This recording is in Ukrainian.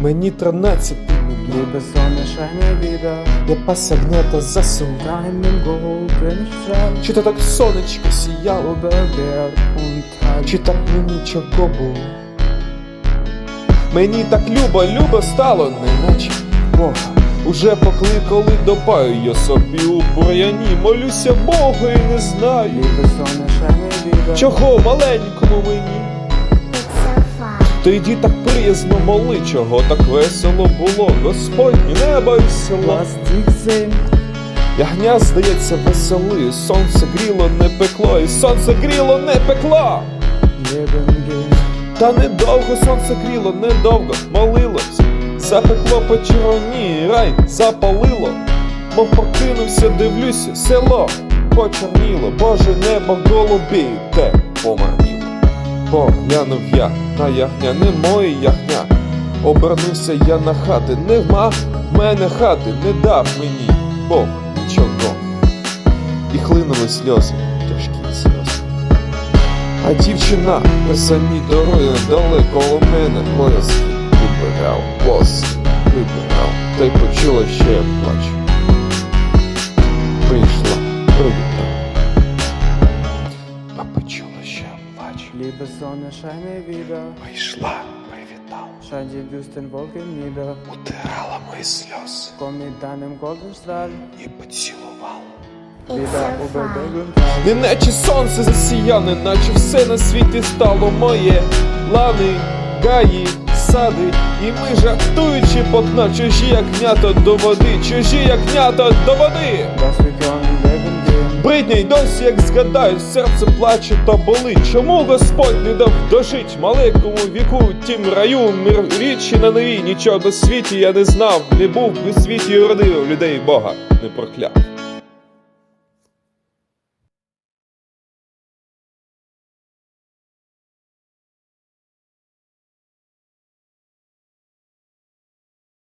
Мені тринадцять Liebe Sonne, scheine wieder, я пася гнета засув. deinem goldenen Strahl Чи то так сонечко сіяло, über Berg und Tal. чи так мені чого було? Мені так любо, любо стало, неначе Бога. Уже покликали до паю, я собі у бур'яні молюся Богу і не знаю, Liebe Sonne, scheine wieder, чого маленькому мені. То йди так приязно моли, чого так весело було, Господнє небо і село. lass dich sehen, Ягня, здається, весели, сонце гріло, не пекло, і сонце гріло, не пекло. Та недовго сонце гріло, недовго молилось, запекло по червоні, рай запалило, мов прокинувся, дивлюся, село. Почорніло, Боже небо голубі, те помарніло. Поглянув я на ягня, не моє ягня. Обернувся я на хати, нема в мене хати, не дав мені Бог нічого. І хлинули сльози, тяжкі сльози. А дівчина по самій дорозі далеко коло мене пояс вибирав, бос вибирав, та й почула, що я плачу. Плачу. Liebe Sonne, scheine wieder, Прийшла, привітала. scheint die düsteren Wolken. Утирала мої mit deinem goldenen Strahl і über Berg und сонце засіяне, наче все на світі стало моє. Лани, гаї, сади, і ми жартуючи покна, чужі ягнята до води, чужі ягнята до води. Бридня й досі, як згадаю, серце плаче та болить. Чому Господь не дав дожить маленькому віку, тім раю, мир річі на новій, нічого світі я не знав, не був би світі і родив людей Бога, не прокляв.